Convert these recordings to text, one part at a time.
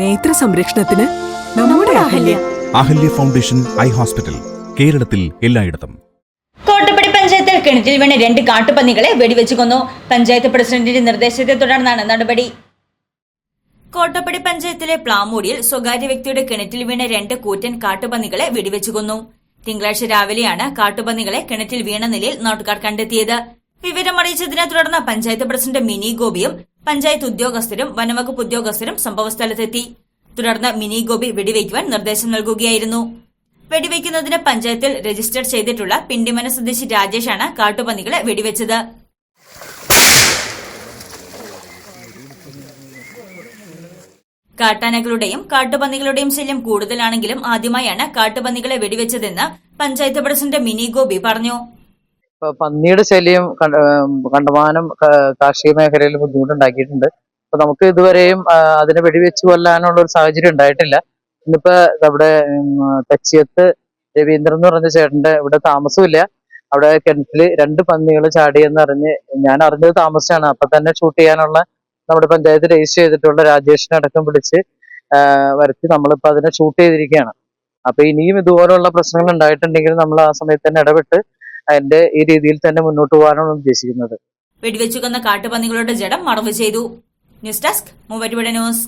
നേത്ര സംരക്ഷണത്തിന് നമ്മുടെ Ahalya. Ahalya foundation eye hospital കേരളത്തിൽ എല്ലായിടത്തും. കോട്ടപ്പടി പഞ്ചായത്തിൽ കിണറ്റിൽ വീണ് രണ്ട് കാട്ടുപന്നികളെ വെടിവെച്ചു കൊന്നു. പഞ്ചായത്ത് പ്രസിഡന്റിന്റെ നിർദ്ദേശത്തെ തുടർന്നാണ് നടപടി. കോട്ടപ്പടി പഞ്ചായത്തിലെ പ്ലാമൂടിയിൽ സ്വകാര്യ വ്യക്തിയുടെ കിണറ്റിൽ വീണ രണ്ട് കൂറ്റൻ കാട്ടുപന്നികളെ വെടിവെച്ചു കൊന്നു. തിങ്കളാഴ്ച രാവിലെയാണ് കാട്ടുപന്നികളെ കിണറ്റിൽ വീണ നിലയിൽ നാട്ടുകാർ കണ്ടെത്തിയത്. വിവരമറിയിച്ചതിനെ തുടർന്ന് പഞ്ചായത്ത് പ്രസിഡന്റ് മിനി ഗോപിയും പഞ്ചായത്ത് ഉദ്യോഗസ്ഥരും വനവകുപ്പ് ഉദ്യോഗസ്ഥരും സംഭവസ്ഥലത്തെത്തി. തുടർന്ന് മിനി ഗോപി വെടിവയ്ക്കുവാൻ നിർദ്ദേശം നൽകുകയായിരുന്നു. വെടിവയ്ക്കുന്നതിന് പഞ്ചായത്തിൽ രജിസ്റ്റർ ചെയ്തിട്ടുള്ള പിണ്ടിമന സ്വദേശി രാജേഷാണ് കാട്ടുപന്നികളെ വെടിവെച്ചത്. കാട്ടാനകളുടെയും കാട്ടുപന്നികളുടെയും ശല്യം കൂടുതലാണെങ്കിലും ആദ്യമായാണ് കാട്ടുപന്നികളെ വെടിവെച്ചതെന്ന് പഞ്ചായത്ത് പ്രസിഡന്റ് മിനി ഗോപി പറഞ്ഞു. പന്നിയുടെ ശല്യം കണ്ട- കണ്ടമാനം കാർഷിക മേഖലയിൽ ബുദ്ധിമുട്ടുണ്ടാക്കിയിട്ടുണ്ട്. അപ്പൊ നമുക്ക് ഇതുവരെയും അതിനെ വെടിവെച്ച് കൊല്ലാനുള്ള ഒരു സാഹചര്യം ഉണ്ടായിട്ടില്ല. ഇന്നിപ്പോ നമ്മുടെ തച്ചിയത്ത് രവീന്ദ്രൻ എന്ന് പറഞ്ഞ ചേട്ടന്റെ ഇവിടെ താമസമില്ല അവിടെ കിണറ്റിൽ രണ്ട് പന്നികൾ ചാടിയെന്ന് അറിഞ്ഞ് ഞാൻ അറിഞ്ഞത് താമസിച്ചാണ്. അപ്പൊ തന്നെ ഷൂട്ട് ചെയ്യാനുള്ള നമ്മുടെ പഞ്ചായത്ത് രജിസ്റ്റർ ചെയ്തിട്ടുള്ള രാജേഷിനെ അടക്കം വിളിച്ച് വരുത്തി നമ്മളിപ്പോ അതിനെ ഷൂട്ട് ചെയ്തിരിക്കുകയാണ്. അപ്പൊ ഇനിയും ഇതുപോലുള്ള പ്രശ്നങ്ങൾ ഉണ്ടായിട്ടുണ്ടെങ്കിൽ നമ്മൾ ആ സമയത്ത് തന്നെ ഇടപെട്ട് അതിന്റെ ഈ രീതിയിൽ തന്നെ മുന്നോട്ട് പോകാനാണ് ഉദ്ദേശിക്കുന്നത്. വെടിവെച്ചു കൊന്ന കാട്ടുപന്നികളുടെ ജഡം മറവ് ചെയ്തു. News desk Muvattupuzha news.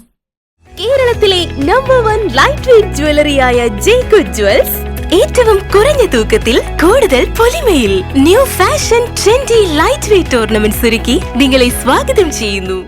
കേരളത്തിലെ നമ്പർ വൺ ലൈറ്റ് വെയിറ്റ് ജ്വല്ലറിയായ ജേക്കു ജ്വൽസ് ഏറ്റവും കുറഞ്ഞ തൂക്കത്തിൽ കൂടുതൽ പൊലിമയിൽ new fashion trendy light weight tournament ഒരുക്കി നിങ്ങളെ സ്വാഗതം ചെയ്യുന്നു.